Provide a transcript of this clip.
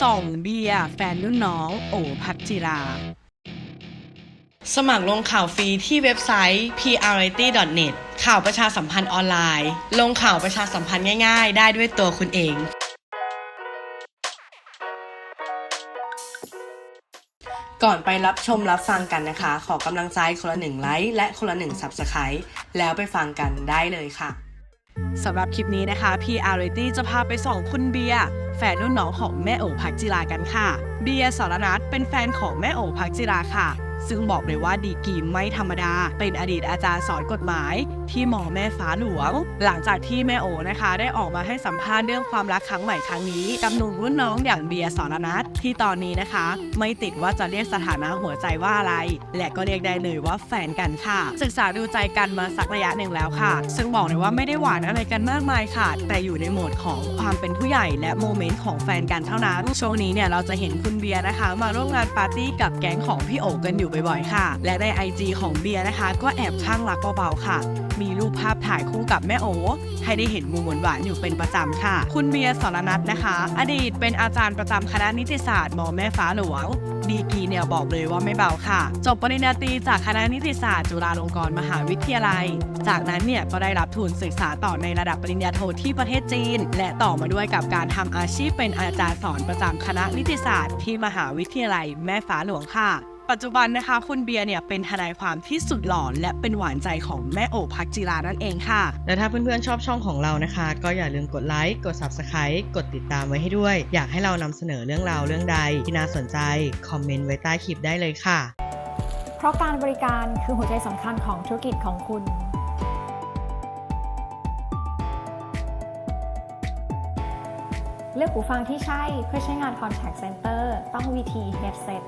ส่องเบียร์แฟนรุ่นน้อง โอพักจิรา สมัครลงข่าวฟรีที่เว็บไซต์ prrity.net ข่าวประชาสัมพันธ์ออนไลน์ ลงข่าวประชาสัมพันธ์ง่าย ๆ ได้ด้วยตัวคุณเอง ก่อนไปรับชมรับฟังกันนะคะ ขอกำลังใจคนละหนึ่งไลค์และคนละหนึ่ง Subscribe แล้วไปฟังกันได้เลยค่ะ สำหรับคลิปนี้นะคะ PR r a t y จะพาไปส่องคุณเบียร์แฟนรุ่นน้องของแม่โอพักจิรากันค่ะ เบียร์สรนัทเป็นแฟนของแม่โอพักจิราค่ะ ซึ่งบอกเลยว่าดีกรีไม่ธรรมดา เป็นอดีตอาจารย์สอนกฎหมาย ที่หมอแม่ฟ้าหลวง หลังจากที่แม่โอนะคะ ได้ออกมาให้สัมภาษณ์เรื่องความรักครั้งใหม่ครั้งนี้กับหนุ่มรุ่นน้องอย่างเบียร์สรนัทที่ตอนนี้นะคะ ไม่ติดว่าจะเรียกสถานะหัวใจว่าอะไร และก็เรียกได้เลยว่าแฟนกันค่ะ ศึกษาดูใจกันมาสักระยะหนึ่งแล้วค่ะ ซึ่งบอกเลยว่าไม่ได้หวานอะไรกันมากมายค่ะ แต่อยู่ในโหมดของความเป็นผู้ใหญ่และโมเมนต์ของแฟนกันเท่านั้นช่วงนี้เนี่ยเราจะเห็นคุณเบียร์นะคะ มาร่วมงานปาร์ตี้กับแก๊งของพี่โอกันอยู่บ่อยๆค่ะ และใน IG ของเบียร์นะคะ ก็แอบข้างรักเบาๆค่ะมีรูปภาพถ่ายคู่กับแม่โอให้ได้เห็นมุมหวานๆอยู่เป็นประจำค่ะ คุณเบียร์สรนัทนะคะ อดีตเป็นอาจารย์ประจำคณะนิติศาสตร์มอแม่ฟ้าหลวงดีกีเนี่ยบอกเลยว่าไม่เบาค่ะ จบปริญญาตรีจากคณะนิติศาสตร์จุฬาลงกรณ์มหาวิทยาลัย จากนั้นเนี่ยก็ได้รับทุนศึกษาต่อในระดับปริญญาโทที่ประเทศจีน และต่อมาด้วยกับการทำอาชีพเป็นอาจารย์สอนประจำคณะนิติศาสตร์ที่มหาวิทยาลัยแม่ฟ้าหลวงค่ะ ปัจจุบันนะคะ คุณเบียร์เนี่ยเป็นทนายความที่สุดหล่อและเป็นหวานใจของแม่โอพักจิรานั่นเองค่ะ และถ้าเพื่อนๆชอบช่องของเรานะคะ ก็อย่าลืมกดไลค์กด Subscribe กดติดตามไว้ให้ด้วย อยากให้เรานำเสนอเรื่องราวเรื่องใดที่น่าสนใจ คอมเมนต์ไว้ใต้คลิปได้เลยค่ะ เพราะการบริการคือหัวใจสำคัญของธุรกิจของคุณเลือกหูฟังที่ใช่เพื่อใช้งาน Contact Center ต้อง VT Headset